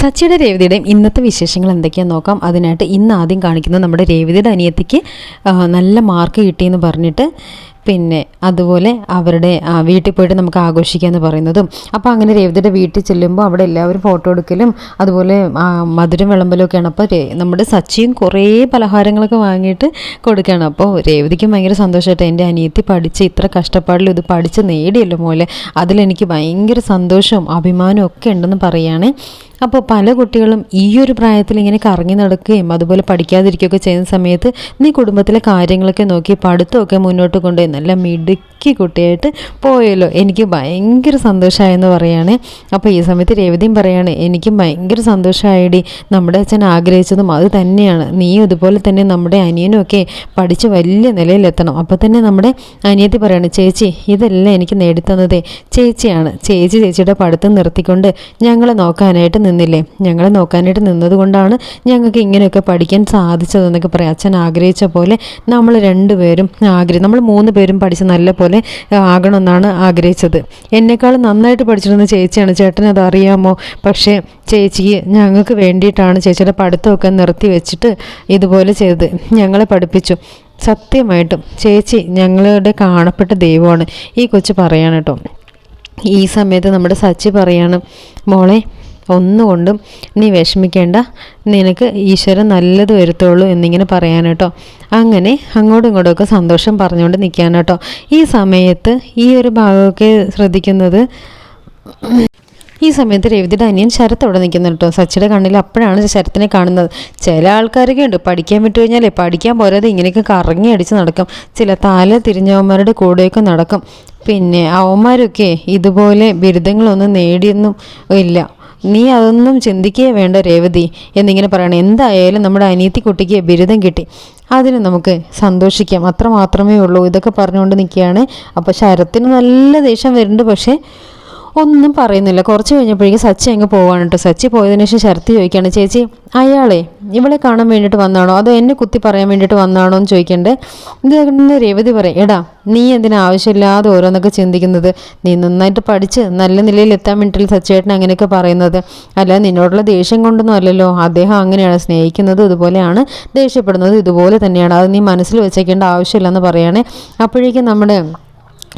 സച്ചിയുടെ രേവതിയുടെയും ഇന്നത്തെ വിശേഷങ്ങൾ എന്തൊക്കെയാണെന്ന് നോക്കാം. അതിനായിട്ട് ഇന്ന് ആദ്യം കാണിക്കുന്നത് നമ്മുടെ രേവതിയുടെ അനിയത്തിക്ക് നല്ല മാർക്ക് കിട്ടിയെന്ന് പറഞ്ഞിട്ട് പിന്നെ അതുപോലെ അവരുടെ വീട്ടിൽ പോയിട്ട് നമുക്ക് ആഘോഷിക്കാമെന്ന് പറയുന്നതും. അപ്പോൾ അങ്ങനെ രേവതിയുടെ വീട്ടിൽ ചെല്ലുമ്പോൾ അവിടെ എല്ലാവരും ഫോട്ടോ എടുക്കലും അതുപോലെ മധുരം വിളമ്പലൊക്കെയാണ് അപ്പോൾ നമ്മുടെ സച്ചിയും കുറേ പലഹാരങ്ങളൊക്കെ വാങ്ങിയിട്ട് കൊടുക്കുകയാണ്. അപ്പോൾ രേവതിക്കും ഭയങ്കര സന്തോഷമായിട്ട് എന്റെ അനിയത്തി പഠിച്ച് ഇത്ര കഷ്ടപ്പാടിലും ഇത് പഠിച്ച് നേടിയല്ലോ മോലെ അതിലെനിക്ക് ഭയങ്കര സന്തോഷവും അഭിമാനവും ഒക്കെ ഉണ്ടെന്ന് പറയുകയാണ്. അപ്പോൾ പല കുട്ടികളും ഈ ഒരു പ്രായത്തിൽ ഇങ്ങനെ കറങ്ങി നടക്കുകയും അതുപോലെ പഠിക്കാതിരിക്കുകയൊക്കെ ചെയ്യുന്ന സമയത്ത് നീ കുടുംബത്തിലെ കാര്യങ്ങളൊക്കെ നോക്കി പഠിത്തമൊക്കെ മുന്നോട്ട് കൊണ്ടുപോയി നല്ല മിടുക്കി കുട്ടിയായിട്ട് പോയല്ലോ. എനിക്ക് ഭയങ്കര സന്തോഷമായെന്ന് പറയാണ്. അപ്പോൾ ഈ സമയത്ത് രേവതിയും പറയാണ് എനിക്കും ഭയങ്കര സന്തോഷമായിടി. നമ്മുടെ അച്ഛൻ ആഗ്രഹിച്ചതും അത് തന്നെയാണ്. നീ ഇതുപോലെ തന്നെ നമ്മുടെ അനിയനുമൊക്കെ പഠിച്ച് വലിയ നിലയിലെത്തണം. അപ്പോൾ തന്നെ നമ്മുടെ അനിയത്തി പറയാണ് ചേച്ചി ഇതെല്ലാം എനിക്ക് നേടിത്തന്നതേ. ചേച്ചിയാണ്. ചേച്ചി ചേച്ചിയുടെ പഠിത്തം നിർത്തിക്കൊണ്ട് ഞങ്ങളെ നോക്കാനായിട്ട് നിന്നില്ലേ? ഞങ്ങളെ നോക്കാനായിട്ട് നിന്നതുകൊണ്ടാണ് ഞങ്ങൾക്ക് ഇങ്ങനെയൊക്കെ പഠിക്കാൻ സാധിച്ചതെന്നൊക്കെ പറയാം. അച്ഛൻ ആഗ്രഹിച്ച പോലെ നമ്മൾ രണ്ടുപേരും ആഗ്രഹം നമ്മൾ മൂന്ന് പേരും പഠിച്ച് നല്ല പോലെ ആകണമെന്നാണ് ആഗ്രഹിച്ചത്. എന്നെക്കാളും നന്നായിട്ട് പഠിച്ചിരുന്ന ചേച്ചിയാണ്. ചേട്ടൻ അത് അറിയാമോ? പക്ഷേ ചേച്ചിക്ക് ഞങ്ങൾക്ക് വേണ്ടിയിട്ടാണ് ചേച്ചിയുടെ പഠിത്തമൊക്കെ നിർത്തി വെച്ചിട്ട് ഇതുപോലെ ചെയ്തത്. ഞങ്ങളെ പഠിപ്പിച്ചു. സത്യമായിട്ടും ചേച്ചി ഞങ്ങളുടെ കാണപ്പെട്ട ദൈവമാണ്. ഈ കൊച്ചു പറയാണ് കേട്ടോ. ഈ സമയത്ത് നമ്മുടെ സച്ചി പറയാണ് മോളെ ഒന്നുകൊണ്ടും നീ വിഷമിക്കേണ്ട. നിനക്ക് ഈശ്വരൻ നല്ലത് വരുത്തുള്ളൂ എന്നിങ്ങനെ പറയാൻ കേട്ടോ അങ്ങനെ അങ്ങോട്ടും ഒക്കെ സന്തോഷം പറഞ്ഞുകൊണ്ട് നിൽക്കാൻ കേട്ടോ ഈ സമയത്ത് ഈ ഒരു ഭാഗമൊക്കെ ശ്രദ്ധിക്കുന്നത് ഈ സമയത്ത് രവിതിയുടെ അനിയൻ ശരത്ത് അവിടെ നിൽക്കുന്നു കേട്ടോ സച്ചിയുടെ കണ്ണിൽ അപ്പോഴാണ് ശരത്തിനെ കാണുന്നത്. ചില ആൾക്കാരൊക്കെ ഉണ്ട്. പഠിക്കാൻ വിട്ടു കഴിഞ്ഞാലേ പഠിക്കാൻ പോരാതെ ഇങ്ങനെയൊക്കെ കറങ്ങി അടിച്ച് നടക്കും. ചില തല തിരിഞ്ഞവന്മാരുടെ കൂടെയൊക്കെ നടക്കും. പിന്നെ അവന്മാരൊക്കെ ഇതുപോലെ ബിരുദങ്ങളൊന്നും നേടിയൊന്നും ഇല്ല. നീ അതൊന്നും ചിന്തിക്കുകയേ വേണ്ട രേവതി. എന്നിങ്ങനെ പറയണം എന്തായാലും നമ്മുടെ അനിയത്തി കുട്ടിക്ക് ബിരുദം കിട്ടി. അതിന് നമുക്ക് സന്തോഷിക്കാം. അത്ര മാത്രമേ ഉള്ളൂ. ഇതൊക്കെ പറഞ്ഞുകൊണ്ട് നിൽക്കുകയാണ്. അപ്പോൾ ശരത്തിന് നല്ല ദേഷ്യം വരുന്നുണ്ട്. പക്ഷേ ഒന്നും പറയുന്നില്ല. കുറച്ച് കഴിഞ്ഞപ്പോഴേക്കും സച്ചി അങ്ങ് പോവാണ് കേട്ടോ. സച്ചി പോയതിനു ശേഷം ശരത്തി ചോദിക്കുകയാണ് ചേച്ചി അയാളെ ഇവളെ കാണാൻ വേണ്ടിയിട്ട് വന്നാണോ അതോ എന്നെ കുത്തി പറയാൻ വേണ്ടിയിട്ട് വന്നാണോ എന്ന് ചോദിക്കണ്ടേ. ഇത് കണ്ടെന്ന് രേവതി പറയും എടാ നീ എന്തിനാ ആവശ്യമില്ലാതെ ഓരോന്നൊക്കെ ചിന്തിക്കുന്നത്? നീ നന്നായിട്ട് പഠിച്ച് നല്ല നിലയിൽ എത്താൻ വേണ്ടിയിട്ടില്ല സച്ചേട്ടൻ അങ്ങനെയൊക്കെ പറയുന്നത്. അല്ല നിന്നോടുള്ള ദേഷ്യം കൊണ്ടൊന്നും അല്ലല്ലോ. അദ്ദേഹം അങ്ങനെയാണ് സ്നേഹിക്കുന്നത് ഇതുപോലെയാണ് ദേഷ്യപ്പെടുന്നത് ഇതുപോലെ തന്നെയാണ്. അത് നീ മനസ്സിൽ വെച്ചേക്കേണ്ട ആവശ്യമില്ലെന്ന് പറയുകയാണെ അപ്പോഴേക്കും നമ്മുടെ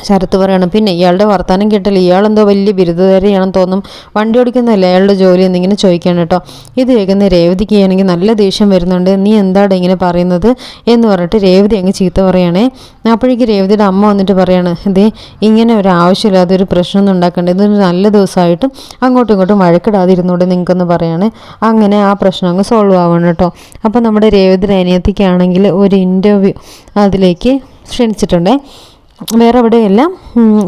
ശരത്ത് പറയണം പിന്നെ ഇയാളുടെ വർത്തമാനം കേട്ടില്ല ഇയാളെന്തോ വലിയ ബിരുദധാരിയാണെന്ന് തോന്നും. വണ്ടി ഓടിക്കുന്നതല്ലേ അയാളുടെ ജോലി? എന്നിങ്ങനെ ചോദിക്കണം കേട്ടോ. ഇത് കേൾക്കുന്ന രേവതിക്ക് ആണെങ്കിൽ നല്ല ദേഷ്യം വരുന്നുണ്ട്. നീ എന്താണ് ഇങ്ങനെ പറയുന്നത്? എന്ന് പറഞ്ഞിട്ട് രേവതി അങ്ങ് ചീത്ത പറയണേ. അപ്പോഴേക്ക് രേവതിയുടെ അമ്മ വന്നിട്ട് പറയാണ് ഇതേ ഇങ്ങനെ ഒരു ആവശ്യമില്ലാതെ ഒരു പ്രശ്നമൊന്നും ഉണ്ടാക്കണ്ട. ഇതൊരു നല്ല ദിവസമായിട്ടും അങ്ങോട്ടും ഇങ്ങോട്ടും വഴക്കിടാതിരുന്നൂടെ നിങ്ങൾക്കൊന്ന് പറയാണ്. അങ്ങനെ ആ പ്രശ്നം അങ്ങ് സോൾവ് ആവണം കേട്ടോ. അപ്പോൾ നമ്മുടെ രേവതി അനിയത്തിക്കാണെങ്കിൽ ഒരു ഇന്റർവ്യൂ അതിലേക്ക് ക്ഷണിച്ചിട്ടുണ്ടേ. വേറെ എവിടെയല്ല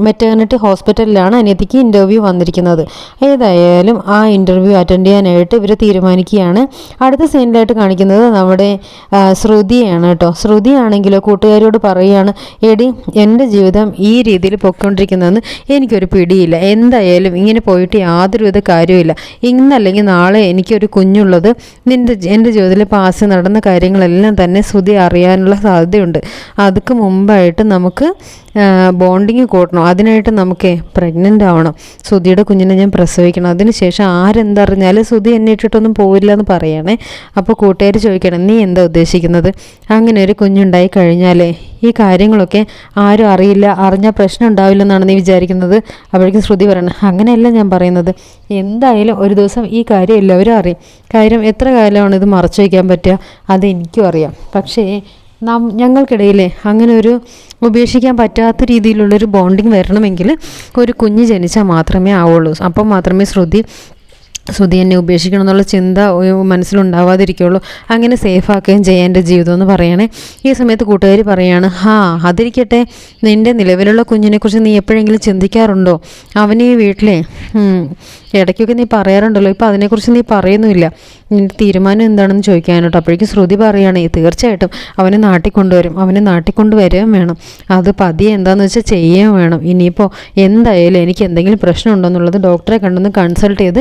മെറ്റേണിറ്റി ഹോസ്പിറ്റലിലാണ് അനിയത്തിക്ക് ഇന്റർവ്യൂ വന്നിരിക്കുന്നത്. ഏതായാലും ആ ഇന്റർവ്യൂ അറ്റൻഡ് ചെയ്യാനായിട്ട് ഇവർ തീരുമാനിക്കുകയാണ്. അടുത്ത സീനിലായിട്ട് കാണിക്കുന്നത് നമ്മുടെ ശ്രുതിയാണ് കേട്ടോ. ശ്രുതിയാണെങ്കിലോ കൂട്ടുകാരോട് പറയുകയാണ് എടി എന്റെ ജീവിതം ഈ രീതിയിൽ പൊയ്ക്കൊണ്ടിരിക്കുന്നതെന്ന് എനിക്കൊരു പിടിയില്ല. എന്തായാലും ഇങ്ങനെ പോയിട്ട് യാതൊരുവിധ കാര്യമില്ല ഇന്നല്ലെങ്കിൽ നാളെ എനിക്കൊരു കുഞ്ഞുള്ളത്. നിന്റെ എന്റെ ജീവിതത്തിൽ പാസ് നടന്ന കാര്യങ്ങളെല്ലാം തന്നെ ശ്രുതി അറിയാനുള്ള സാധ്യതയുണ്ട്. അതുക്ക് മുമ്പായിട്ട് നമുക്ക് ബോണ്ടിങ് കൂട്ടണം അതിനായിട്ട് നമുക്ക് പ്രഗ്നന്റ് ആവണം. സുധിയുടെ കുഞ്ഞിനെ ഞാൻ പ്രസവിക്കണം. അതിനുശേഷം ആരെന്തറിഞ്ഞാലും സുധി എന്നെ ഇട്ടിട്ടൊന്നും പോവില്ല എന്ന് പറയണേ. അപ്പോൾ കൂട്ടുകാർ ചോദിക്കണം നീ എന്താ ഉദ്ദേശിക്കുന്നത്? അങ്ങനെ ഒരു കുഞ്ഞുണ്ടായി കഴിഞ്ഞാലേ ഈ കാര്യങ്ങളൊക്കെ ആരും അറിയില്ല അറിഞ്ഞാൽ പ്രശ്നം ഉണ്ടാവില്ലെന്നാണ് നീ വിചാരിക്കുന്നത്. അപ്പോഴേക്കും ശ്രുതി പറയണം അങ്ങനെയല്ല ഞാൻ പറയുന്നത്. എന്തായാലും ഒരു ദിവസം ഈ കാര്യം എല്ലാവരും അറിയും. കാര്യം എത്ര കാലമാണ് ഇത് മറച്ചു വയ്ക്കാൻ പറ്റുക? അത് എനിക്കും അറിയാം. പക്ഷേ നാം ഞങ്ങൾക്കിടയിൽ അങ്ങനെ ഒരു ഉപേക്ഷിക്കാൻ പറ്റാത്ത രീതിയിലുള്ളൊരു ബോണ്ടിങ് വരണമെങ്കിൽ ഒരു കുഞ്ഞ് ജനിച്ചാൽ മാത്രമേ ആവുള്ളൂ. അപ്പം മാത്രമേ ശ്രുതി ശ്രുതി എന്നെ ഉപേക്ഷിക്കണം എന്നുള്ള ചിന്ത മനസ്സിലുണ്ടാവാതിരിക്കുള്ളൂ അങ്ങനെ സേഫാക്കുകയും ചെയ്യാൻ എന്റെ ജീവിതം എന്ന് പറയണേ. ഈ സമയത്ത് കൂട്ടുകാർ പറയാണ് ഹാ അതിരിക്കട്ടെ. നിന്റെ നിലവിലുള്ള കുഞ്ഞിനെക്കുറിച്ച് നീ എപ്പോഴെങ്കിലും ചിന്തിക്കാറുണ്ടോ? അവന് ഈ വീട്ടിലെ ഇടയ്ക്കൊക്കെ നീ പറയാറുണ്ടല്ലോ. ഇപ്പം അതിനെക്കുറിച്ച് നീ പറയുന്നുമില്ല. നിന്റെ തീരുമാനം എന്താണെന്ന് ചോദിക്കാനോട്ടോ അപ്പോഴേക്കും ശ്രുതി പറയുകയാണ് തീർച്ചയായിട്ടും അവനെ നാട്ടിൽ കൊണ്ടുവരും അവനെ നാട്ടിൽ കൊണ്ടുവരികയും വേണം. അത് പതിയെ എന്താണെന്ന് വെച്ചാൽ ചെയ്യുകയും വേണം. ഇനിയിപ്പോൾ എന്തായാലും എനിക്ക് എന്തെങ്കിലും പ്രശ്നമുണ്ടോ എന്നുള്ളത് ഡോക്ടറെ കണ്ടൊന്ന് കൺസൾട്ട് ചെയ്ത്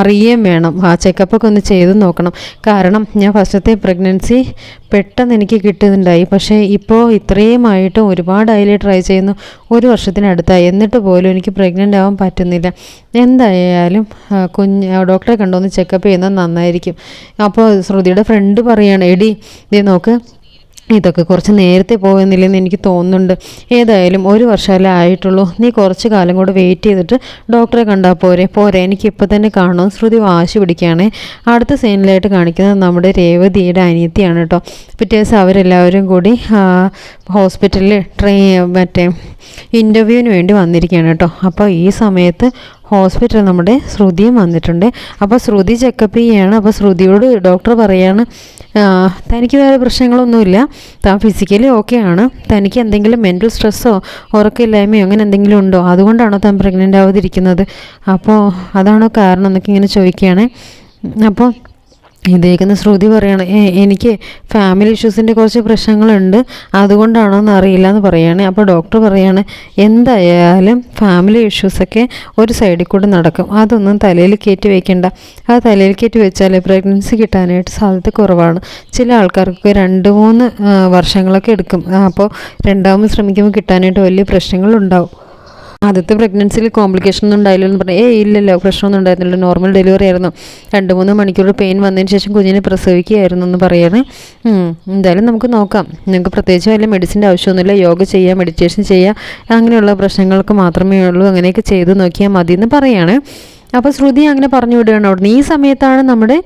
അറിയുകയും വേണം. ആ ചെക്കപ്പൊക്കെ ഒന്ന് ചെയ്ത് നോക്കണം. കാരണം ഞാൻ ഫസ്റ്റത്തെ പ്രഗ്നൻസി പെട്ടെന്ന് എനിക്ക് കിട്ടുന്നുണ്ടായി. പക്ഷേ ഇപ്പോൾ ഇത്രയുമായിട്ടും ഒരുപാടായില്ലേ ട്രൈ ചെയ്യുന്നു. ഒരു വർഷത്തിനടുത്തായി. എന്നിട്ട് പോലും എനിക്ക് പ്രഗ്നന്റ് ആവാൻ പറ്റുന്നില്ല. എന്തായാലും കുഞ്ഞ് ഡോക്ടറെ കണ്ടൊന്ന് ചെക്കപ്പ് ചെയ്യുന്നത് നന്നായിരിക്കും. അപ്പോൾ ശ്രുതിയുടെ ഫ്രണ്ട് പറയുകയാണ് എടി ഇതേ നോക്ക് ഇതൊക്കെ കുറച്ച് നേരത്തെ പോകുന്നില്ലെന്ന് എനിക്ക് തോന്നുന്നുണ്ട്. ഏതായാലും ഒരു വർഷമല്ലേ ആയിട്ടുള്ളൂ. നീ കുറച്ച് കാലം കൂടെ വെയിറ്റ് ചെയ്തിട്ട് ഡോക്ടറെ കണ്ടാൽ പോരെ. പോരെ എനിക്ക് ഇപ്പോൾ തന്നെ കാണും ശ്രുതി വാശി പിടിക്കുകയാണ്. അടുത്ത സീനിലായിട്ട് കാണിക്കുന്നത് നമ്മുടെ രേവതിയുടെ അനിയത്തിയാണ് കേട്ടോ. പിറ്റേ ദിവസം അവരെല്ലാവരും കൂടി ഹോസ്പിറ്റലിൽ ട്രെയിൻ മറ്റേ ഇന്റർവ്യൂവിന് വേണ്ടി വന്നിരിക്കുകയാണ് കേട്ടോ. അപ്പോൾ ഈ സമയത്ത് ഹോസ്പിറ്റൽ നമ്മുടെ ശ്രുതിയും വന്നിട്ടുണ്ട്. അപ്പോൾ ശ്രുതി ചെക്കപ്പ് ചെയ്യാണ്. അപ്പോൾ ശ്രുതിയോട് ഡോക്ടർ പറയാണ് തനിക്ക് വേറെ പ്രശ്നങ്ങളൊന്നുമില്ല. താൻ ഫിസിക്കലി ഓക്കെ ആണ്. തനിക്ക് എന്തെങ്കിലും മെന്റൽ സ്ട്രെസ്സോ ഉറക്കമില്ലായ്മയോ അങ്ങനെ എന്തെങ്കിലും ഉണ്ടോ? അതുകൊണ്ടാണോ താൻ പ്രഗ്നന്റ് ആവാതിരിക്കുന്നത്? അപ്പോൾ അതാണോ കാരണം എന്നൊക്കെ ഇങ്ങനെ ചോദിക്കുകയാണ്. അപ്പോൾ ഇതേക്കുന്ന ശ്രുതി പറയാണ് എനിക്ക് ഫാമിലി ഇഷ്യൂസിന്റെ കുറച്ച് പ്രശ്നങ്ങളുണ്ട്. അതുകൊണ്ടാണോ എന്ന് അറിയില്ല എന്ന് പറയുകയാണ് അപ്പോൾ ഡോക്ടർ പറയാണ് എന്തായാലും ഫാമിലി ഇഷ്യൂസൊക്കെ ഒരു സൈഡിൽ കൂടെ നടക്കും. അതൊന്നും തലയിൽ കയറ്റി വയ്ക്കേണ്ട ആ തലയിൽ കയറ്റി വെച്ചാൽ പ്രഗ്നൻസി കിട്ടാനായിട്ട് സാധ്യത കുറവാണ്. ചില ആൾക്കാർക്ക് രണ്ട് മൂന്ന് വർഷങ്ങളൊക്കെ എടുക്കും. അപ്പോൾ രണ്ടാമത് ശ്രമിക്കുമ്പോൾ കിട്ടാനായിട്ട് വലിയ പ്രശ്നങ്ങളുണ്ടാവും. ആദ്യത്തെ പ്രഗ്നൻസിയിൽ കോംപ്ലിക്കേഷൻ ഒന്നും ഉണ്ടായില്ല എന്ന് പറഞ്ഞു ഏ ഇല്ലല്ലോ പ്രശ്നമൊന്നും ഉണ്ടായിരുന്നില്ല നോർമൽ ഡെലിവറി ആയിരുന്നു. രണ്ട് മൂന്ന് മണിക്കൂർ പെയിൻ വന്നതിന് ശേഷം കുഞ്ഞിനെ പ്രസവിക്കുകയായിരുന്നു എന്ന് പറയുന്നത് എന്തായാലും നമുക്ക് നോക്കാം. നിങ്ങൾക്ക് പ്രത്യേകിച്ച് വല്ല മെഡിസിന്റെ ആവശ്യമൊന്നുമില്ല യോഗ ചെയ്യുക മെഡിറ്റേഷൻ ചെയ്യുക അങ്ങനെയുള്ള പ്രശ്നങ്ങൾക്ക് മാത്രമേ ഉള്ളൂ അങ്ങനെയൊക്കെ ചെയ്ത് നോക്കിയാൽ മതി എന്ന് പറയുകയാണ് അപ്പോൾ ശ്രുതി അങ്ങനെ പറഞ്ഞു വിടുകയാണ്. അവിടുന്ന് ഈ സമയത്താണ് നമ്മുടെ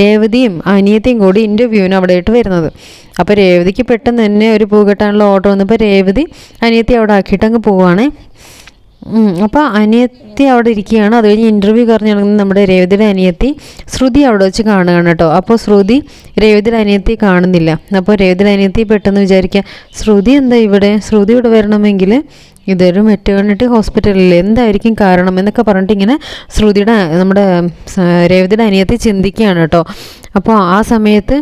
രേവതിയും അനിയത്തിയും കൂടി ഇന്റർവ്യൂവിന് അവിടെ ആയിട്ട് വരുന്നത്. അപ്പോൾ രേവതിക്ക് പെട്ടെന്ന് തന്നെ ഒരു പൂ കെട്ടാനുള്ള ഓർഡർ വന്നപ്പോൾ രേവതി അനിയത്തി അവിടെ ആക്കിയിട്ട് അങ്ങ് പോവുകയാണേ അപ്പോൾ അനിയത്തി അവിടെ ഇരിക്കുകയാണ്. അത് കഴിഞ്ഞ് ഇന്റർവ്യൂ കറിഞ്ഞിറങ്ങുന്ന നമ്മുടെ രേവതിയുടെ അനിയത്തി ശ്രുതി അവിടെ വെച്ച് കാണുകയാണ് കേട്ടോ. അപ്പോൾ ശ്രുതി രേവതിയുടെ അനിയത്തി കാണുന്നില്ല. അപ്പോൾ രേവതിയുടെ അനിയത്തി പെട്ടെന്ന് വിചാരിക്കുക ശ്രുതി എന്താ ഇവിടെ? ശ്രുതി ഇവിടെ വരണമെങ്കിൽ ഇതൊരു മെറ്റേണിറ്റി ഹോസ്പിറ്റലിൽ എന്തായിരിക്കും കാരണം എന്നൊക്കെ പറഞ്ഞിട്ട് ഇങ്ങനെ ശ്രുതിയുടെ നമ്മുടെ രേവതിയുടെ അനിയത്തി ചിന്തിക്കുകയാണ് കേട്ടോ. അപ്പോൾ ആ സമയത്ത്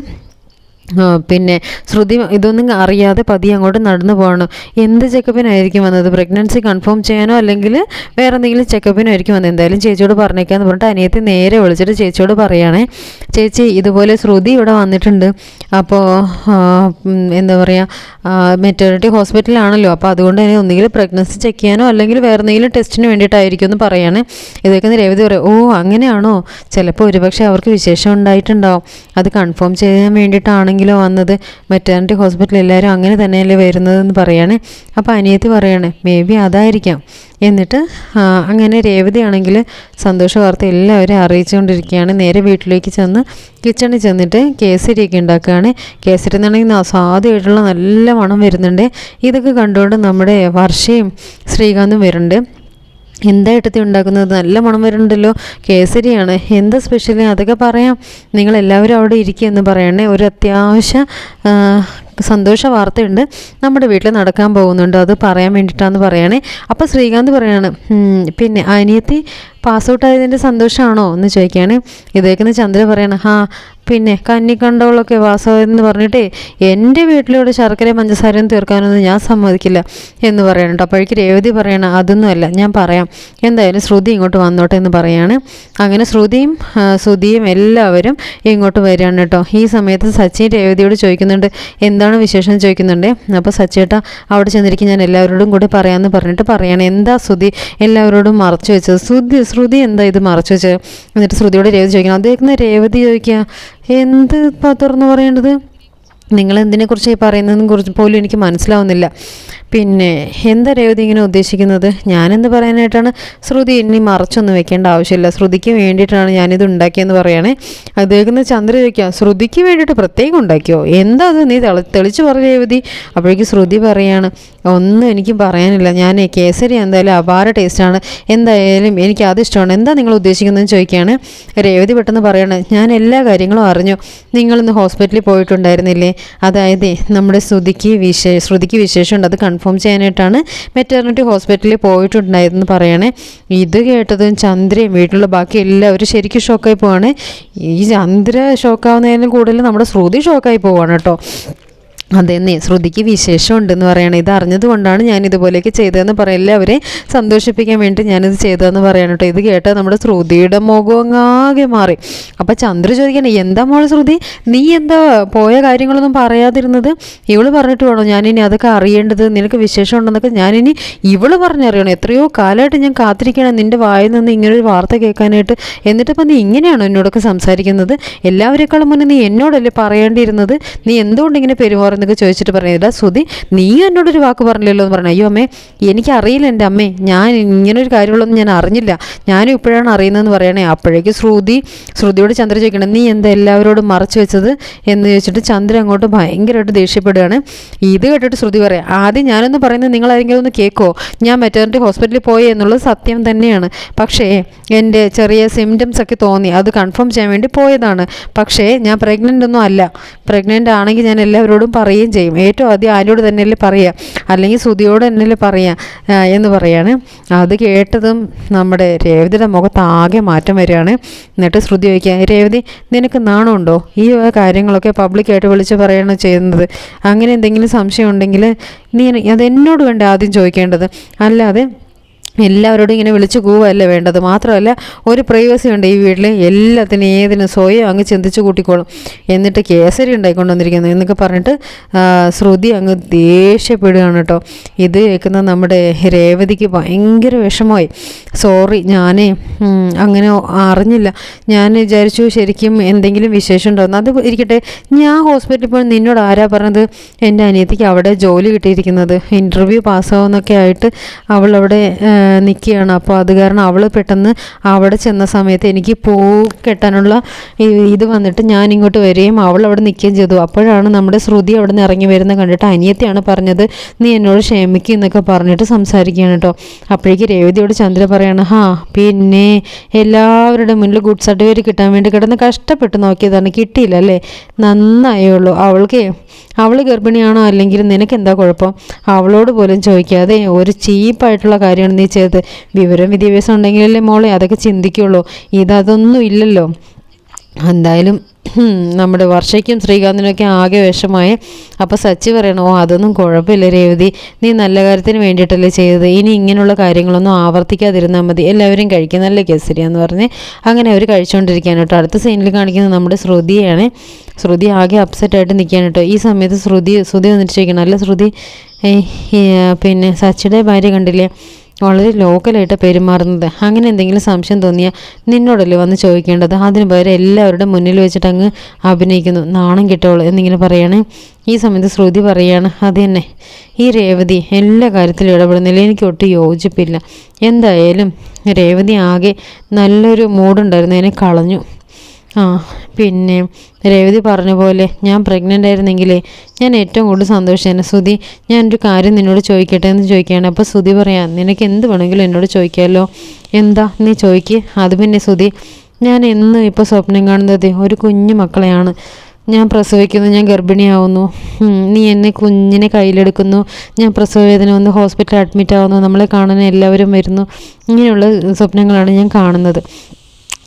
പിന്നെ ശ്രുതി ഇതൊന്നും അറിയാതെ പതി അങ്ങോട്ട് നടന്നു പോകണം. എന്ത് ചെക്കപ്പിനായിരിക്കും വന്നത്? പ്രഗ്നൻസി കൺഫേം ചെയ്യാനോ അല്ലെങ്കിൽ വേറെ എന്തെങ്കിലും ചെക്കപ്പിനായിരിക്കും വന്നത്? എന്തായാലും ചേച്ചിയോട് പറഞ്ഞേക്കാന്ന് പറഞ്ഞിട്ട് അനിയത്തി നേരെ വിളിച്ചിട്ട് ചേച്ചിയോട് പറയുകയാണേ ചേച്ചി ഇതുപോലെ ശ്രുതി ഇവിടെ വന്നിട്ടുണ്ട്. അപ്പോൾ എന്താ പറയുക മെറ്റേണിറ്റി ഹോസ്പിറ്റലാണല്ലോ അപ്പോൾ അതുകൊണ്ട് തന്നെ ഒന്നുകിൽ പ്രഗ്നൻസി ചെക്ക് ചെയ്യാനോ അല്ലെങ്കിൽ വേറെ എന്തെങ്കിലും ടെസ്റ്റിന് വേണ്ടിയിട്ടായിരിക്കും എന്ന് പറയാണ്. ഇതൊക്കെ രേവതി പറയും. ഓ അങ്ങനെയാണോ? ചിലപ്പോൾ ഒരുപക്ഷെ അവർക്ക് വിശേഷം ഉണ്ടായിട്ടുണ്ടാവും. അത് കൺഫേം ചെയ്യാൻ വേണ്ടിയിട്ടാണെങ്കിൽ ആണെങ്കിലോ വന്നത് മെറ്റേണിറ്റി ഹോസ്പിറ്റലിൽ എല്ലാവരും അങ്ങനെ തന്നെയല്ലേ വരുന്നതെന്ന് പറയാണ്. അപ്പോൾ അനിയത്തി പറയാണ് മേ ബി അതായിരിക്കാം. എന്നിട്ട് അങ്ങനെ രേവതിയാണെങ്കിൽ സന്തോഷ വാർത്ത എല്ലാവരും അറിയിച്ചുകൊണ്ടിരിക്കുകയാണ്. നേരെ വീട്ടിലേക്ക് ചെന്ന് കിച്ചണിൽ ചെന്നിട്ട് കേസരിയൊക്കെ ഉണ്ടാക്കുകയാണ്. കേസരി എന്നാണെങ്കിൽ അസാധ്യമായിട്ടുള്ള നല്ല മണം വരുന്നുണ്ട്. ഇതൊക്കെ കണ്ടുകൊണ്ട് നമ്മുടെ വർഷയും ശ്രീകാന്തും വരുന്നുണ്ട്. എന്താ ഇട്ടത്തി ഉണ്ടാക്കുന്നത്? നല്ല മണം വരുന്നുണ്ടല്ലോ. കേസരിയാണ്. എന്താ സ്പെഷ്യൽ അതൊക്കെ പറയാം. നിങ്ങൾ എല്ലാവരും അവിടെ ഇരിക്കുക എന്ന് പറയണേ. ഒരു അത്യാവശ്യ സന്തോഷ വാർത്തയുണ്ട്. നമ്മുടെ വീട്ടിൽ നടക്കാൻ പോകുന്നുണ്ട്. അത് പറയാൻ വേണ്ടിയിട്ടാന്ന് പറയണേ. അപ്പോൾ ശ്രീകാന്ത് പറയാണ് പിന്നെ അനിയത്തി പാസ് ഔട്ട് ആയതിന്റെ സന്തോഷമാണോ എന്ന് ചോദിക്കുകയാണ്. ഇതേക്കുന്ന ചന്ദ്ര പറയണം ഹാ പിന്നെ കന്നിക്കണ്ടോളൊക്കെ വാസമെന്ന് പറഞ്ഞിട്ടേ എന്റെ വീട്ടിലൂടെ ശർക്കര പഞ്ചസാരയും തീർക്കാനൊന്നും ഞാൻ സമ്മതിക്കില്ല എന്ന് പറയുന്നുണ്ട് അപ്പോഴേക്ക് രേവതി പറയണം അതൊന്നുമല്ല ഞാൻ പറയാം. എന്തായാലും ശ്രുതി ഇങ്ങോട്ട് വന്നോട്ടെ എന്ന് പറയാണ്. അങ്ങനെ ശ്രുതിയും ശ്രുതിയും എല്ലാവരും ഇങ്ങോട്ട് വരികയാണ് കേട്ടോ. ഈ സമയത്ത് സച്ചി രേവതിയോട് ചോദിക്കുന്നുണ്ട് എന്താണ് വിശേഷം? ചോദിക്കുന്നുണ്ട്. അപ്പോൾ സച്ചേട്ട അവിടെ ചെന്നിരിക്കും ഞാൻ എല്ലാവരോടും കൂടെ പറയാമെന്ന് പറഞ്ഞിട്ട് പറയണം. എന്താ ശ്രുതി എല്ലാവരോടും മറച്ചു വെച്ചത്. ശ്രുതി ശ്രുതി എന്താ ഇത് മറച്ചു വെച്ചത്? എന്നിട്ട് ശ്രുതിയോട് രേവതി ചോദിക്കണം. അദ്ദേഹത്തിന് രേവതി ചോദിക്കുക? എന്ത് തുറന്നു പറയേണ്ടത്? നിങ്ങൾ എന്തിനെക്കുറിച്ച് പറയുന്നതെന്ന് കുറിച്ച് പോലും എനിക്ക് മനസ്സിലാവുന്നില്ല. പിന്നെ എന്താ രേവതി ഇങ്ങനെ ഉദ്ദേശിക്കുന്നത്? ഞാനെന്ത് പറയാനായിട്ടാണ്? ശ്രുതി ഇനി മറച്ചൊന്നും വെക്കേണ്ട ആവശ്യമില്ല. ശ്രുതിക്ക് വേണ്ടിയിട്ടാണ് ഞാനിത് ഉണ്ടാക്കിയെന്ന് പറയുകയാണേ അദ്ദേഹം ചന്ദ്ര ചോദിക്കുക ശ്രുതിക്ക് വേണ്ടിയിട്ട് പ്രത്യേകം ഉണ്ടാക്കിയോ? എന്താ അത്? നീ തെളി തെളിച്ച് പറ രേവതി. അപ്പോഴേക്കും ശ്രുതി പറയാണ് ഒന്നും എനിക്ക് പറയാനില്ല. ഞാൻ കേസരി എന്തായാലും അപാര ടേസ്റ്റാണ്. എന്തായാലും എനിക്ക് അത് ഇഷ്ടമാണ്. എന്താ നിങ്ങൾ ഉദ്ദേശിക്കുന്നതെന്ന് ചോദിക്കുകയാണ് രേവതി പെട്ടെന്ന് പറയണേ ഞാൻ എല്ലാ കാര്യങ്ങളും അറിഞ്ഞു. നിങ്ങളിന്ന് ഹോസ്പിറ്റലിൽ പോയിട്ടുണ്ടായിരുന്നില്ലേ? അതായത് നമ്മുടെ ശ്രുതിക്ക് വിശേ ശ്രുതിക്ക് വിശേഷമുണ്ട് അത് കൺഫേം ചെയ്യാനായിട്ടാണ് മെറ്റേർണിറ്റി ഹോസ്പിറ്റലിൽ പോയിട്ടുണ്ടായിരുന്നു പറയണേ. ഇത് കേട്ടതും ചന്ദ്രയും വീട്ടിലുള്ള ബാക്കി എല്ലാവരും ശരിക്കും ഷോക്കായി പോവാണ്. ഈ ചന്ദ്ര ഷോക്കാവുന്നതിനും കൂടുതൽ നമ്മുടെ ശ്രുതി ഷോക്കായി പോവാണ് കേട്ടോ. അതെന്നേ ശ്രുതിക്ക് വിശേഷം ഉണ്ടെന്ന് പറയണം. ഇത് അറിഞ്ഞതുകൊണ്ടാണ് ഞാൻ ഇതുപോലെയൊക്കെ ചെയ്തതെന്ന് പറയാം. അവരെ സന്തോഷിപ്പിക്കാൻ വേണ്ടി ഞാനിത് ചെയ്തതെന്ന് പറയണം കേട്ടോ ഇത് കേട്ടാൽ നമ്മുടെ ശ്രുതിയുടെ മുഖം അങ്ങാകെ മാറി. അപ്പം ചന്ദ്ര ചോദിക്കണം എന്താ മോൾ ശ്രുതി? നീ എന്താ പോയ കാര്യങ്ങളൊന്നും പറയാതിരുന്നത്? ഇവൾ പറഞ്ഞിട്ട് വേണോ ഞാനിനി അതൊക്കെ അറിയേണ്ടത്? നിനക്ക് വിശേഷം ഉണ്ടെന്നൊക്കെ ഞാനിനി ഇവൾ പറഞ്ഞറിയണം. എത്രയോ കാലമായിട്ട് ഞാൻ കാത്തിരിക്കണം നിന്റെ വായിൽ നിന്ന് ഇങ്ങനൊരു വാർത്ത കേൾക്കാനായിട്ട്. എന്നിട്ടിപ്പോൾ നീ ഇങ്ങനെയാണോ എന്നോടൊക്കെ സംസാരിക്കുന്നത്? എല്ലാവരെക്കാളും മുന്നേ നീ എന്നോടല്ലേ പറയേണ്ടിയിരുന്നത്? നീ എന്തുകൊണ്ട് ഇങ്ങനെ പെരുമാറുന്നൊക്കെ ചോദിച്ചിട്ട് പറഞ്ഞില്ല ശ്രുതി നീ എന്നോടൊരു വാക്ക് പറഞ്ഞില്ലല്ലോ എന്ന് പറഞ്ഞു. അയ്യോ അമ്മേ എനിക്കറിയില്ല എന്റെ അമ്മേ. ഞാൻ ഇങ്ങനൊരു കാര്യമുള്ളൊന്നും ഞാൻ അറിഞ്ഞില്ല. ഞാനും ഇപ്പോഴാണ് അറിയുന്നതെന്ന് പറയണേ അപ്പോഴേക്ക് ശ്രുതി ശ്രുതിയോട് ചന്ദ്ര ചോദിക്കണം നീ എന്താ എല്ലാവരോടും മറച്ചു വെച്ചത്? എന്ന് ചോദിച്ചിട്ട് ചന്ദ്ര അങ്ങോട്ട് ഭയങ്കരമായിട്ട് ദേഷ്യപ്പെടുകയാണ്. ഇത് കേട്ടിട്ട് ശ്രുതി പറയാം ആദ്യം ഞാനൊന്ന് പറയുന്നത് നിങ്ങൾ ആരെങ്കിലും ഒന്ന് കേൾക്കോ ഞാൻ മെറ്റേണിറ്റി ഹോസ്പിറ്റലിൽ പോയി എന്നുള്ളത് സത്യം തന്നെയാണ്. പക്ഷേ എന്റെ ചെറിയ സിംറ്റംസ് ഒക്കെ തോന്നി. അത് കൺഫേം ചെയ്യാൻ വേണ്ടി പോയതാണ്. പക്ഷേ ഞാൻ പ്രഗ്നന്റ് ഒന്നും അല്ല. പ്രഗ്നന്റ് ആണെങ്കിൽ ഞാൻ എല്ലാവരോടും പറയുകയും ചെയ്യും. ഏറ്റവും ആദ്യം ആരോട് തന്നെയല്ലേ പറയുക? അല്ലെങ്കിൽ ശ്രുതിയോട് തന്നെയല്ലേ പറയുക? എന്ന് പറയാണ്. അത് കേട്ടതും നമ്മുടെ രേവതിയുടെ മുഖത്ത് ആകെ മാറ്റം വരികയാണ്. എന്നിട്ട് ശ്രുതി ചോദിക്കുക രേവതി നിനക്ക് നാണമുണ്ടോ? ഈ കാര്യങ്ങളൊക്കെ പബ്ലിക്കായിട്ട് വിളിച്ച് പറയണോ ചെയ്യുന്നത്. അങ്ങനെ എന്തെങ്കിലും സംശയം ഉണ്ടെങ്കിൽ നീ അത് എന്നോട് വേണ്ട ആദ്യം ചോദിക്കേണ്ടത്. അല്ലാതെ എല്ലാവരോടും ഇങ്ങനെ വിളിച്ചു കൂവല്ലേ വേണ്ടത്? മാത്രമല്ല ഒരു പ്രൈവസി ഉണ്ട് ഈ വീട്ടിൽ എല്ലാത്തിനും ഏതിനും സ്വയം അങ്ങ് ചിന്തിച്ച് കൂട്ടിക്കോളും. എന്നിട്ട് കേസരി ഉണ്ടായിക്കൊണ്ടുവന്നിരിക്കുന്നത് എന്നൊക്കെ പറഞ്ഞിട്ട് ശ്രുതി അങ്ങ് ദേഷ്യപ്പെടുകയാണ് കേട്ടോ. ഇത് കേൾക്കുന്ന നമ്മുടെ രേവതിക്ക് ഭയങ്കര വിഷമമായി. സോറി ഞാനേ അങ്ങനെ അറിഞ്ഞില്ല. ഞാൻ വിചാരിച്ചു ശരിക്കും എന്തെങ്കിലും വിശേഷം ഉണ്ടോയെന്ന് അത് ഇരിക്കട്ടെ ഞാൻ ഹോസ്പിറ്റലിൽ പോയി നിന്നോട് ആരാ പറഞ്ഞത്? എന്റെ അനിയത്തിക്ക് അവിടെ ജോലി കിട്ടിയിരിക്കുന്നത്. ഇന്റർവ്യൂ പാസ്സാവുന്നൊക്കെ ആയിട്ട് അവൾ അവിടെ നിൽക്കുകയാണ്. അപ്പോൾ അത് കാരണം അവൾ പെട്ടെന്ന് അവിടെ ചെന്ന സമയത്ത് എനിക്ക് പൂ കെട്ടാനുള്ള ഇത് വന്നിട്ട് ഞാൻ ഇങ്ങോട്ട് വരികയും അവൾ അവിടെ നിൽക്കുകയും ചെയ്തു. അപ്പോഴാണ് നമ്മുടെ ശ്രുതി അവിടെ നിന്ന് ഇറങ്ങി വരുന്നത് കണ്ടിട്ട് അനിയത്തിയാണ് പറഞ്ഞത് നീ എന്നോട് ക്ഷമിക്കുക എന്നൊക്കെ പറഞ്ഞിട്ട് സംസാരിക്കുകയാണ് കേട്ടോ. അപ്പോഴേക്ക് രേവതിയോട് ചന്ദ്ര പറയാണ് ഹാ പിന്നെ എല്ലാവരുടെ മുന്നിൽ ഗുഡ് സർട്ടിഫിക്കറ്റ് കിട്ടാൻ വേണ്ടി കിടന്ന് കഷ്ടപ്പെട്ട് നോക്കിയതാണ്. കിട്ടിയില്ല അല്ലേ? നന്നായുള്ളൂ അവൾക്ക് അവൾ ഗർഭിണിയാണോ അല്ലെങ്കിൽ നിനക്ക് എന്താ കുഴപ്പം? അവളോട് പോലും ചോദിക്കാതെ ഒരു ചീപ്പായിട്ടുള്ള കാര്യമാണ് നീ ചെയ്തത്. വിവരം വിദ്യാഭ്യാസം ഉണ്ടെങ്കിലല്ലേ മോളെ അതൊക്കെ ചിന്തിക്കുള്ളൂ. ഇതതൊന്നും ഇല്ലല്ലോ. എന്തായാലും നമ്മുടെ വർഷയ്ക്കും ശ്രീകാന്തിനൊക്കെ ആകെ വിഷമായി അപ്പോൾ സച്ചി പറയണോ അതൊന്നും കുഴപ്പമില്ല രേവതി. നീ നല്ല കാര്യത്തിന് വേണ്ടിയിട്ടല്ലേ ചെയ്തത്. ഇനി ഇങ്ങനെയുള്ള കാര്യങ്ങളൊന്നും ആവർത്തിക്കാതിരുന്നാൽ മതി. എല്ലാവരും കഴിക്കുന്നല്ലേ കേസരിയാന്ന് പറഞ്ഞ് അങ്ങനെ അവർ കഴിച്ചുകൊണ്ടിരിക്കുകയാണ് കേട്ടോ. അടുത്ത സീനിൽ കാണിക്കുന്നത് നമ്മുടെ ശ്രുതിയാണ്. ശ്രുതി ആകെ അപ്സെറ്റ് ആയിട്ട് നിൽക്കുകയാണ് കേട്ടോ. ഈ സമയത്ത് ശ്രുതി ശ്രുതി വന്നിട്ട് ചോദിക്കണം അല്ല ശ്രുതി പിന്നെ സച്ചിയുടെ ഭാര്യ കണ്ടില്ലേ? വളരെ ലോക്കലായിട്ട് പെരുമാറുന്നത്. അങ്ങനെ എന്തെങ്കിലും സംശയം തോന്നിയാൽ നിന്നോടല്ലേ വന്ന് ചോദിക്കേണ്ടത്? അതിന് പകരം എല്ലാവരുടെ മുന്നിൽ വെച്ചിട്ട് അങ്ങ് അഭിനയിക്കുന്നു. നാണം കിട്ടുള്ളൂ എന്നിങ്ങനെ പറയാണ്. ഈ സമയത്ത് ശ്രുതി പറയാണ് അത് തന്നെ. ഈ രേവതി എല്ലാ കാര്യത്തിലും ഇടപെടുന്നില്ല. എനിക്ക് ഒട്ടും യോജിപ്പില്ല. എന്തായാലും രേവതി ആകെ നല്ലൊരു മൂഡുണ്ടായിരുന്നു അതിനെ കളഞ്ഞു. ആ പിന്നെ രേവതി പറഞ്ഞ പോലെ ഞാൻ പ്രഗ്നന്റ് ആയിരുന്നെങ്കിൽ ഞാൻ ഏറ്റവും കൂടുതൽ സന്തോഷിച്ചേനെ. സുധി ഞാനൊരു കാര്യം നിന്നോട് ചോദിക്കട്ടെ എന്ന് ചോദിക്കുകയാണ്. അപ്പോൾ സുധി പറയാം നിനക്ക് എന്ത് വേണമെങ്കിലും എന്നോട് ചോദിക്കാമല്ലോ എന്താ? നീ ചോദിക്ക്. അത് പിന്നെ സുധി ഞാൻ എന്നും ഇപ്പോൾ സ്വപ്നം കാണുന്നത് ഒരു കുഞ്ഞു മക്കളെയാണ്. ഞാൻ പ്രസവിക്കുന്നു ഞാൻ ഗർഭിണിയാവുന്നു. നീ എന്നെ കുഞ്ഞിനെ കയ്യിലെടുക്കുന്നു. ഞാൻ പ്രസവവേദന വന്ന് ഹോസ്പിറ്റലിൽ അഡ്മിറ്റ് ആവുന്നു. നമ്മളെ കാണാൻ എല്ലാവരും വരുന്നു. ഇങ്ങനെയുള്ള സ്വപ്നങ്ങളാണ് ഞാൻ കാണുന്നത്.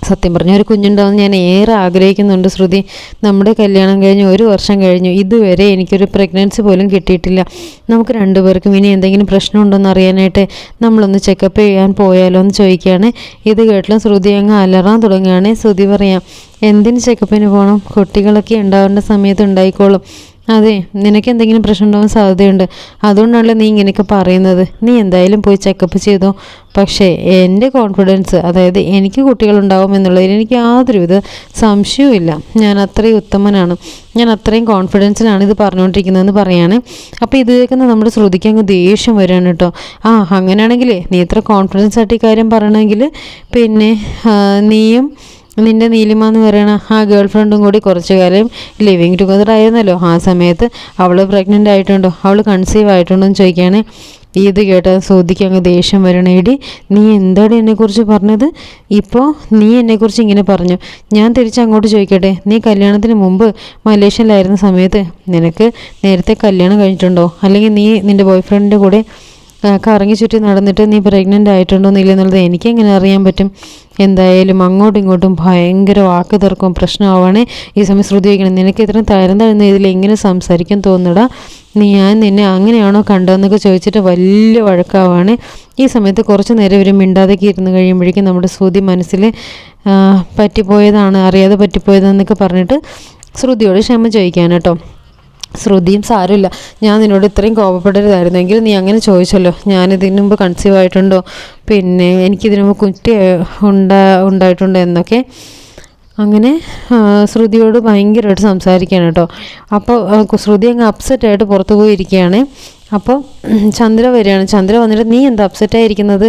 സത്യം പറഞ്ഞ ഒരു കുഞ്ഞുണ്ടാവുന്ന ഞാൻ ഏറെ ആഗ്രഹിക്കുന്നുണ്ട് ശ്രുതി. നമ്മുടെ കല്യാണം കഴിഞ്ഞ് ഒരു വർഷം കഴിഞ്ഞു. ഇതുവരെ എനിക്കൊരു പ്രഗ്നൻസി പോലും കിട്ടിയിട്ടില്ല. നമുക്ക് രണ്ടുപേർക്കും ഇനി എന്തെങ്കിലും പ്രശ്നമുണ്ടോയെന്ന് അറിയാനായിട്ട് നമ്മളൊന്ന് ചെക്കപ്പ് ചെയ്യാൻ പോയാലോ എന്ന് ചോദിക്കുകയാണ്. ഇത് കേട്ടിലും ശ്രുതി അങ്ങ് അലറാൻ തുടങ്ങുകയാണ്. ശ്രുതി പറയാം എന്തിന് ചെക്കപ്പിന് പോകണം കുട്ടികളൊക്കെ ഉണ്ടാവേണ്ട സമയത്ത് ഉണ്ടായിക്കോളും. അതെ നിനക്ക് എന്തെങ്കിലും പ്രശ്നം ഉണ്ടാവാൻ സാധ്യതയുണ്ട്. അതുകൊണ്ടാണല്ലോ നീ ഇങ്ങനെയൊക്കെ പറയുന്നത്. നീ എന്തായാലും പോയി ചെക്കപ്പ് ചെയ്തോ? പക്ഷേ എന്റെ കോൺഫിഡൻസ് അതായത് എനിക്ക് കുട്ടികളുണ്ടാവും എന്നുള്ളതിൽ എനിക്ക് യാതൊരുവിധ സംശയവുമില്ല. ഞാൻ അത്രയും ഉത്തമനാണ്. ഞാൻ അത്രയും കോൺഫിഡൻസിലാണ് ഇത് പറഞ്ഞുകൊണ്ടിരിക്കുന്നതെന്ന് പറയാണ്. അപ്പോൾ ഇത് കേൾക്കുന്ന നമ്മുടെ ശ്രുതിക്ക് അങ്ങ് ദേഷ്യം വരികയാണ് കേട്ടോ. ആ അങ്ങനെയാണെങ്കിൽ നീ ഇത്ര കോൺഫിഡൻസ് ആയിട്ട് ഈ കാര്യം പറയണമെങ്കിൽ പിന്നെ നീയും നിന്റെ നീലിമ എന്ന് പറയുന്ന ആ ഗേൾ ഫ്രണ്ടും കൂടി കുറച്ച് കാലം ലിവിങ് ടുഗദർ ആയിരുന്നല്ലോ. ആ സമയത്ത് അവൾ പ്രഗ്നന്റ് ആയിട്ടുണ്ടോ. അവൾ കൺസീവ് ആയിട്ടുണ്ടോ എന്ന് ചോദിക്കുകയാണ് ഇത് കേട്ട ചോദിക്കാൻ അങ്ങ് ദേഷ്യം വരണേടി നീ എന്താണ് എന്നെക്കുറിച്ച് പറഞ്ഞത്? ഇപ്പോൾ നീ എന്നെക്കുറിച്ച് ഇങ്ങനെ പറഞ്ഞു. ഞാൻ തിരിച്ച് അങ്ങോട്ട് ചോദിക്കട്ടെ? നീ കല്യാണത്തിന് മുമ്പ് മലേഷ്യയിലായിരുന്ന സമയത്ത് നിനക്ക് നേരത്തെ കല്യാണം കഴിഞ്ഞിട്ടുണ്ടോ? അല്ലെങ്കിൽ നീ നിന്റെ ബോയ്ഫ്രണ്ടിന്റെ കൂടെ കറങ്ങി ചുറ്റി നടന്നിട്ട് നീ പ്രഗ്നന്റ് ആയിട്ടുണ്ടോ എന്നില്ല എന്നുള്ളത് എനിക്ക് എങ്ങനെ അറിയാൻ പറ്റും? എന്തായാലും അങ്ങോട്ടും ഇങ്ങോട്ടും ഭയങ്കര വാക്ക് തർക്കവും പ്രശ്നമാവാണ്. ഈ സമയം ശ്രുതി വയ്ക്കണം നിനക്ക് ഇത്രയും തരം തഴുന്ന ഇതിൽ എങ്ങനെ സംസാരിക്കാൻ തോന്നുടാ നീ ഞാൻ നിന്നെ അങ്ങനെയാണോ കണ്ടതെന്നൊക്കെ ചോദിച്ചിട്ട് വലിയ വഴക്കാവാണ്. ഈ സമയത്ത് കുറച്ച് നേരം ഇവർ മിണ്ടാതൊക്കെ ഇരുന്ന് കഴിയുമ്പോഴേക്കും നമ്മുടെ ശ്രുതി മനസ്സിൽ പറ്റിപ്പോയതാണ് അറിയാതെ പറ്റിപ്പോയതെന്നൊക്കെ പറഞ്ഞിട്ട് ശ്രുതിയോട് ക്ഷമ ചോദിക്കാൻ കേട്ടോ ശ്രുതിയും സാരമില്ല ഞാൻ നിന്നോട് ഇത്രയും കോപപ്പെടരുതായിരുന്നെങ്കിൽ നീ അങ്ങനെ ചോദിച്ചല്ലോ. ഞാൻ മുമ്പ് കൺസീവ് ആയിട്ടുണ്ടോ? പിന്നെ എനിക്കിതിനു മുമ്പ് കുറ്റി ഉണ്ടാ ഉണ്ടായിട്ടുണ്ടോ എന്നൊക്കെ അങ്ങനെ ശ്രുതിയോട് ഭയങ്കരമായിട്ട് സംസാരിക്കുകയാണ് കേട്ടോ. അപ്പോൾ ശ്രുതി അങ്ങ് അപ്സെറ്റ് ആയിട്ട് പുറത്ത് പോയിരിക്കുകയാണ്. അപ്പോൾ ചന്ദ്ര വരികയാണ്. ചന്ദ്ര വന്നിട്ട് നീ എന്താ അപ്സെറ്റ് ആയിരിക്കുന്നത്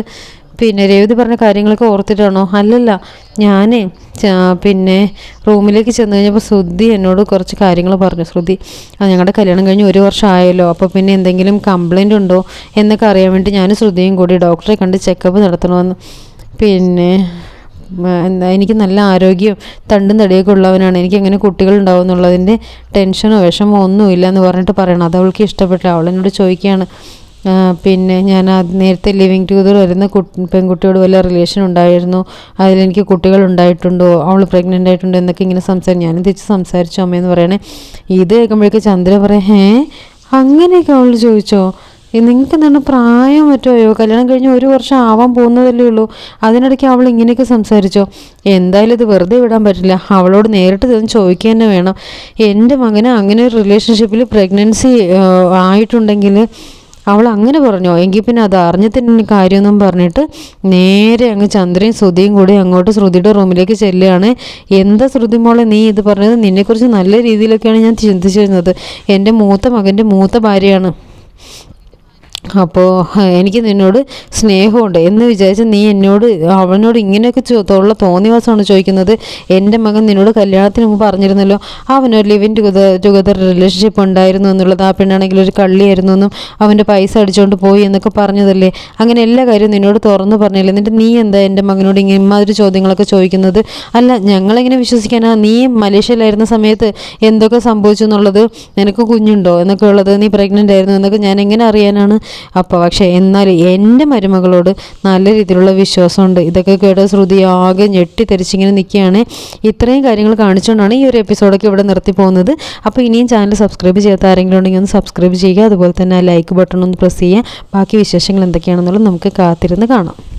പിന്നെ രേവതി പറഞ്ഞ കാര്യങ്ങളൊക്കെ ഓർത്തിട്ടാണോ? അല്ലല്ല. ഞാൻ പിന്നെ റൂമിലേക്ക് ചെന്ന് കഴിഞ്ഞപ്പോൾ ശ്രുതി എന്നോട് കുറച്ച് കാര്യങ്ങൾ പറഞ്ഞു. ശ്രുതി ഞങ്ങളുടെ കല്യാണം കഴിഞ്ഞ് ഒരു വർഷം ആയല്ലോ അപ്പോൾ പിന്നെ എന്തെങ്കിലും കംപ്ലൈന്റ് ഉണ്ടോ എന്നൊക്കെ അറിയാൻ വേണ്ടി ഞാൻ ശ്രുതിയും കൂടി ഡോക്ടറെ കണ്ട് ചെക്കപ്പ് നടത്തണമെന്ന് പിന്നെ എന്താ എനിക്ക് നല്ല ആരോഗ്യം തണ്ടും തടിയൊക്കെ ഉള്ളവനാണ്. എനിക്ക് എങ്ങനെ കുട്ടികൾ ഉണ്ടാവും എന്നുള്ളതിന്റെ ടെൻഷനോ വിഷമോ ഒന്നുമില്ല എന്ന് പറഞ്ഞിട്ട് പറയണം. അത് അവൾക്ക് ഇഷ്ടപ്പെട്ടില്ല. അവൾ എന്നോട് ചോദിക്കുകയാണ്. പിന്നെ ഞാൻ നേരത്തെ ലിവിങ് ടുഗദർ വരുന്ന കുട്ടി പെൺകുട്ടിയോട് വല്ല റിലേഷൻ ഉണ്ടായിരുന്നു? അതിലെനിക്ക് കുട്ടികൾ ഉണ്ടായിട്ടുണ്ടോ? അവൾ പ്രഗ്നന്റ് ആയിട്ടുണ്ടോ എന്നൊക്കെ ഇങ്ങനെ സംസാരിച്ചു ഞാനും തിരിച്ച് സംസാരിച്ചു അമ്മയെന്ന് പറയണേ. ഇത് കേൾക്കുമ്പോഴേക്ക് ചന്ദ്ര പറയാം ഏ അങ്ങനെയൊക്കെ അവൾ ചോദിച്ചോ? നിങ്ങൾക്ക് എന്താണ് പ്രായം പറ്റുമോ കല്യാണം കഴിഞ്ഞ് ഒരു വർഷം ആവാൻ പോകുന്നതല്ലേ ഉള്ളൂ. അതിനിടയ്ക്ക് അവൾ ഇങ്ങനെയൊക്കെ സംസാരിച്ചോ? എന്തായാലും ഇത് വെറുതെ വിടാൻ പറ്റില്ല. അവളോട് നേരിട്ട് ഇതൊന്നും ചോദിക്കുക തന്നെ വേണം. എന്റെ മകന് അങ്ങനെ ഒരു റിലേഷൻഷിപ്പിൽ പ്രഗ്നൻസി ആയിട്ടുണ്ടെങ്കിൽ അവൾ അങ്ങനെ പറഞ്ഞു. എങ്കിൽ പിന്നെ അത് അറിഞ്ഞതിന് കാര്യമൊന്നും പറഞ്ഞിട്ട് നേരെ അങ്ങ് ചന്ദ്രയും ശ്രുതിയും കൂടി അങ്ങോട്ട് ശ്രുതിയുടെ റൂമിലേക്ക് ചെല്ലുകയാണ്. എന്താ ശ്രുതി മോളെ നീ ഇത് പറഞ്ഞത്? നിന്നെക്കുറിച്ച് നല്ല രീതിയിലൊക്കെയാണ് ഞാൻ ചിന്തിച്ചിരുന്നത്. എന്റെ മൂത്ത മകന്റെ മൂത്ത ഭാര്യയാണ്. അപ്പോൾ എനിക്ക് നിന്നോട് സ്നേഹമുണ്ട് എന്ന് വിചാരിച്ച് നീ എന്നോട് അവനോട് ഇങ്ങനെയൊക്കെ ഉള്ള തോന്നിവാസമാണ് ചോദിക്കുന്നത്. എന്റെ മകൻ നിന്നോട് കല്യാണത്തിന് മുമ്പ് പറഞ്ഞിരുന്നല്ലോ അവനൊരു ലിവിൻ ടുഗദർ ടുഗദർ റിലേഷൻഷിപ്പ് ഉണ്ടായിരുന്നു എന്നുള്ളത്. ആ പെണ്ണാണെങ്കിൽ ഒരു കള്ളിയായിരുന്നു എന്നും അവന്റെ പൈസ അടിച്ചുകൊണ്ട് പോയി എന്നൊക്കെ പറഞ്ഞതല്ലേ? അങ്ങനെ എല്ലാ കാര്യവും നിന്നോട് തുറന്നു പറഞ്ഞില്ല? എന്നിട്ട് നീ എന്താ എന്റെ മകനോട് ഇങ്ങനെ ഇമാതിരി ചോദ്യങ്ങളൊക്കെ ചോദിക്കുന്നത്? അല്ല ഞങ്ങളെങ്ങനെ വിശ്വസിക്കാനാ? നീ മലേഷ്യയിലായിരുന്ന സമയത്ത് എന്തൊക്കെ സംഭവിച്ചു എന്നുള്ളത് നിനക്ക് കുഞ്ഞുണ്ടോ എന്നൊക്കെ ഉള്ളത് നീ പ്രഗ്നന്റ് ആയിരുന്നു എന്നൊക്കെ ഞാൻ എങ്ങനെ അറിയാനാണ് അപ്പോൾ പക്ഷേ എന്നാൽ എന്റെ മരുമകളോട് നല്ല രീതിയിലുള്ള വിശ്വാസമുണ്ട്. ഇതൊക്കെ കേട്ട് ശ്രുതി ആകെ ഞെട്ടിത്തെരിച്ചിങ്ങനെ നിൽക്കുകയാണ്. ഇത്രയും കാര്യങ്ങൾ കാണിച്ചുകൊണ്ടാണ് ഈ ഒരു എപ്പിസോഡൊക്കെ ഇവിടെ നിർത്തി പോകുന്നത്. അപ്പോൾ ഇനിയും ചാനൽ സബ്സ്ക്രൈബ് ചെയ്യാത്ത ആരെങ്കിലും ഉണ്ടെങ്കിൽ ഒന്ന് സബ്സ്ക്രൈബ് ചെയ്യുക. അതുപോലെ തന്നെ ലൈക്ക് ബട്ടൺ ഒന്ന് പ്രസ് ചെയ്യുക. ബാക്കി വിശേഷങ്ങൾ എന്തൊക്കെയാണെന്നുള്ളത് നമുക്ക് കാത്തിരുന്ന് കാണാം.